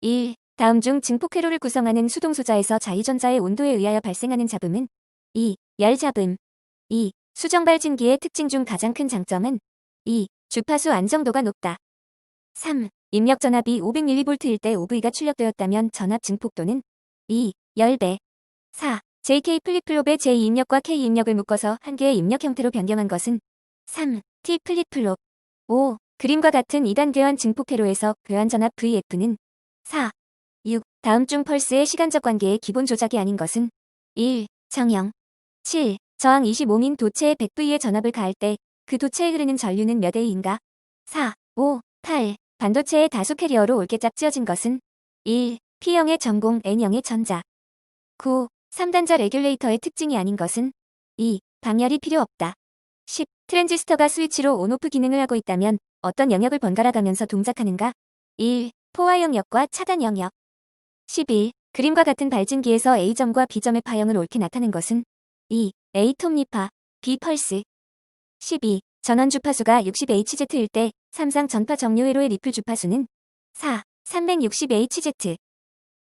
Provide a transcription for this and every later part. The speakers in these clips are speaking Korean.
1. 다음 중 증폭회로를 구성하는 수동소자에서 자유전자의 온도에 의하여 발생하는 잡음은 2. 열잡음 2. 수정발진기의 특징 중 가장 큰 장점은 2. 주파수 안정도가 높다. 3. 입력 전압이 500mV일 때 OV가 출력되었다면 전압 증폭도는 2. 10배 4. JK 플립플롭의 J 입력과 K 입력을 묶어서 한 개의 입력 형태로 변경한 것은 3. T 플립플롭 5. 그림과 같은 2단 교환 증폭회로에서 교환 전압 VF는 4. 6. 다음 중 펄스의 시간적 관계의 기본 조작이 아닌 것은 1. 정형 7. 저항 25민 도체의 100V의 전압을 가할 때 그 도체에 흐르는 전류는 몇 A인가? 4. 5. 8. 반도체의 다수 캐리어로 옳게 짝지어진 것은 1. P형의 전공 N형의 전자 9. 3단자 레귤레이터의 특징이 아닌 것은 2. 방열이 필요 없다. 10. 트랜지스터가 스위치로 온오프 기능을 하고 있다면 어떤 영역을 번갈아 가면서 동작하는가? 1. 포화 영역과 차단 영역 11. 그림과 같은 발진기에서 A점과 B점의 파형을 옳게 나타낸 것은 2. A 톱니파, B 펄스 12. 전원 주파수가 60Hz일 때 삼상 전파 정류 회로의 리플 주파수는 4. 360Hz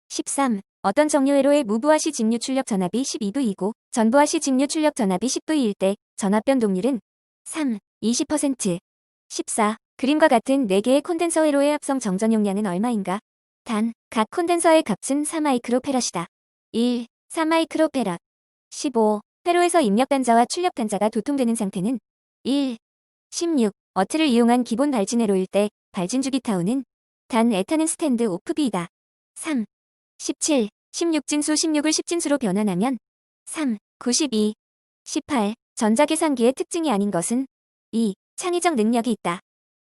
13. 어떤 정류 회로의 무부하 시 직류 출력 전압이 12V이고 전부하 시 직류 출력 전압이 10V일 때 전압 변동률은 3. 20% 14. 그림과 같은 4개의 콘덴서 회로의 합성 정전 용량은 얼마인가? 단, 각 콘덴서의 값은 4마이크로페럿이다. 1. 4마이크로페럿 15. 회로에서 입력 단자와 출력 단자가 도통되는 상태는 1. 16. 어트를 이용한 기본 발진 회로일 때 발진 주기 타우는 단 에타는 스탠드 오프 B이다. 3. 17. 16진수 16을 10진수로 변환하면 3. 92. 18. 전자계산기의 특징이 아닌 것은 2. 창의적 능력이 있다.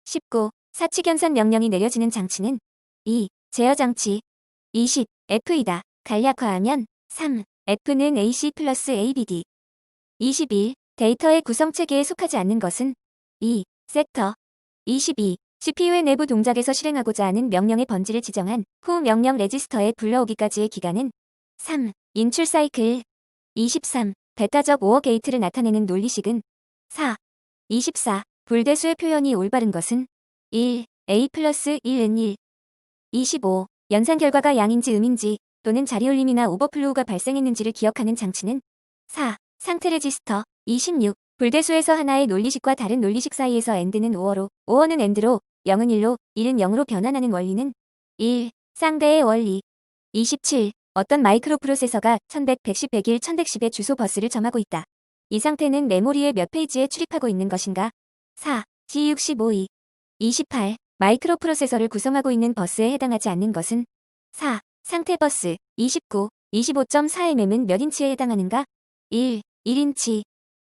19. 사치견산 명령이 내려지는 장치는 2. 제어 장치 20. F이다. 간략화하면 3. F는 AC 플러스 ABD 21. 데이터의 구성체계에 속하지 않는 것은 2. 섹터 22. CPU의 내부 동작에서 실행하고자 하는 명령의 번지를 지정한 후 명령 레지스터에 불러오기까지의 기간은 3. 인출 사이클 23. 베타적 오어 게이트를 나타내는 논리식은 4. 24. 불대수의 표현이 올바른 것은 1. A 플러스 1은 1. 25. 연산 결과가 양인지 음인지 또는 자리올림이나 오버플로우가 발생했는지를 기억하는 장치는 4. 상태 레지스터 26. 불대수에서 하나의 논리식과 다른 논리식 사이에서 AND는 5어로 5어는 AND로 0은 1로 1은 0으로 변환하는 원리는 1. 쌍배의 원리 27. 어떤 마이크로 프로세서가 1100, 110, 101, 1110의 주소 버스를 점하고 있다. 이 상태는 메모리의 몇 페이지에 출입하고 있는 것인가? 4. G65E 28. 마이크로 프로세서를 구성하고 있는 버스에 해당하지 않는 것은 4. 상태 버스 29. 25.4mm은 몇 인치에 해당하는가? 1. 1인치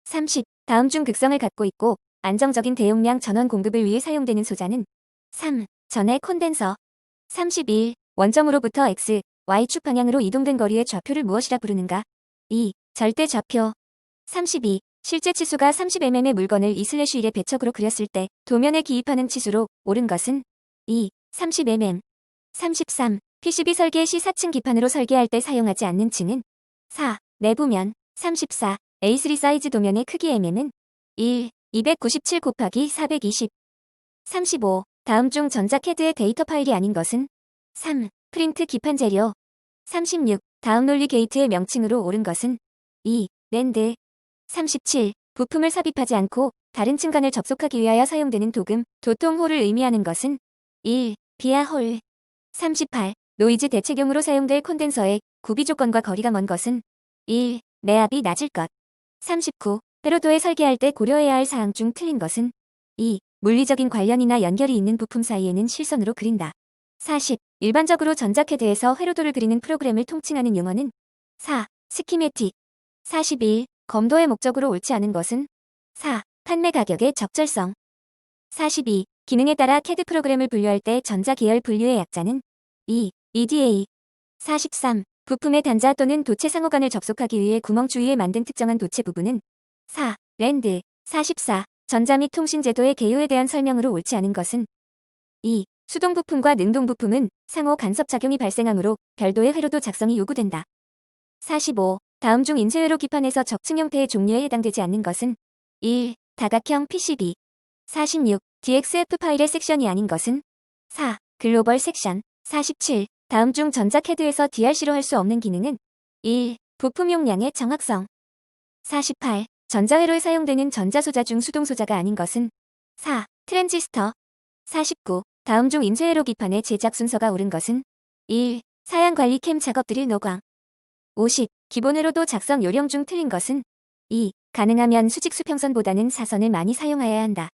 30. 다음 중 극성을 갖고 있고 안정적인 대용량 전원 공급을 위해 사용되는 소자는 3. 전해 콘덴서 31. 원점으로부터 X, Y축 방향으로 이동된 거리의 좌표를 무엇이라 부르는가? 2. 절대 좌표 32. 실제 치수가 30mm의 물건을 2/1의 배척으로 그렸을 때 도면에 기입하는 치수로 옳은 것은 2. 30mm 33. PCB 설계 시 4층 기판으로 설계할 때 사용하지 않는 층은 4. 내부면 34. A3 사이즈 도면의 크기 mm은 1. 297 곱하기 420 35. 다음 중 전자 캐드의 데이터 파일이 아닌 것은 3. 프린트 기판 재료 36. 다음 논리 게이트의 명칭으로 옳은 것은 2. 랜드 37. 부품을 삽입하지 않고 다른 층간을 접속하기 위하여 사용되는 도금, 도통홀을 의미하는 것은 1. 비아홀 38. 노이즈 대체경으로 사용될 콘덴서의 구비 조건과 거리가 먼 것은 1. 내압이 낮을 것 39. 페로도에 설계할 때 고려해야 할 사항 중 틀린 것은 2. 물리적인 관련이나 연결이 있는 부품 사이에는 실선으로 그린다. 40. 일반적으로 전자캐드에서 회로도를 그리는 프로그램을 통칭하는 용어는 4. 스키메틱 41. 검도의 목적으로 옳지 않은 것은 4. 판매 가격의 적절성 42. 기능에 따라 캐드 프로그램을 분류할 때 전자 계열 분류의 약자는 2. EDA 43. 부품의 단자 또는 도체 상호간을 접속하기 위해 구멍 주위에 만든 특정한 도체 부분은 4. 랜드 44. 전자 및 통신 제도의 개요에 대한 설명으로 옳지 않은 것은 2. 수동 부품과 능동 부품은 상호 간섭 작용이 발생하므로 별도의 회로도 작성이 요구된다. 45. 다음 중 인쇄회로 기판에서 적층 형태의 종류에 해당되지 않는 것은 1. 다각형 PCB 46. DXF 파일의 섹션이 아닌 것은 4. 글로벌 섹션 47. 다음 중 전자캐드에서 DRC로 할 수 없는 기능은 1. 부품 용량의 정확성 48. 전자회로에 사용되는 전자소자 중 수동소자가 아닌 것은 4. 트랜지스터 49. 다음 중 인쇄회로 기판의 제작 순서가 옳은 것은 1. 사양 관리 캠 작업 드릴 노광 50. 기본회로도 작성 요령 중 틀린 것은 2. 가능하면 수직 수평선보다는 사선을 많이 사용하여야 한다.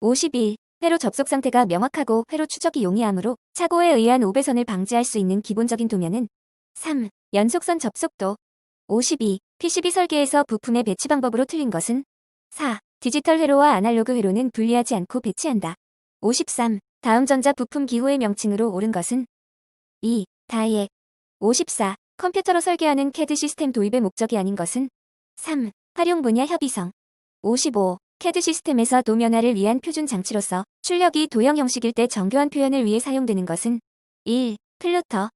51. 회로 접속 상태가 명확하고 회로 추적이 용이하므로 착오에 의한 오배선을 방지할 수 있는 기본적인 도면은 3. 연속선 접속도 52. PCB 설계에서 부품의 배치 방법으로 틀린 것은 4. 디지털 회로와 아날로그 회로는 분리하지 않고 배치한다. 53. 다음 전자 부품 기호의 명칭으로 옳은 것은 2. 다이액 54. 컴퓨터로 설계하는 CAD 시스템 도입의 목적이 아닌 것은 3. 활용 분야 협의성 55. CAD 시스템에서 도면화를 위한 표준 장치로서 출력이 도형 형식일 때 정교한 표현을 위해 사용되는 것은 1. 플루터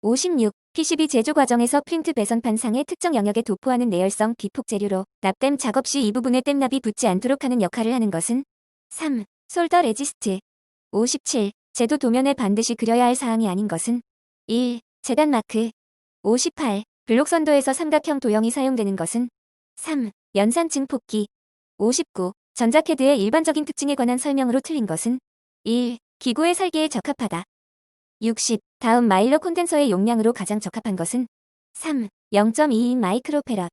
56. PCB 제조 과정에서 프린트 배선판 상의 특정 영역에 도포하는 내열성 비폭 재료로 납땜 작업 시 이 부분에 땜납이 붙지 않도록 하는 역할을 하는 것은 3. 솔더 레지스트 57. 제도 도면에 반드시 그려야 할 사항이 아닌 것은 1. 재단 마크 58. 블록 선도에서 삼각형 도형이 사용되는 것은 3. 연산 증폭기 59. 전자캐드의 일반적인 특징에 관한 설명으로 틀린 것은 1. 기구의 설계에 적합하다. 60. 다음 마일러 콘덴서의 용량으로 가장 적합한 것은 3. 0.22 마이크로페럿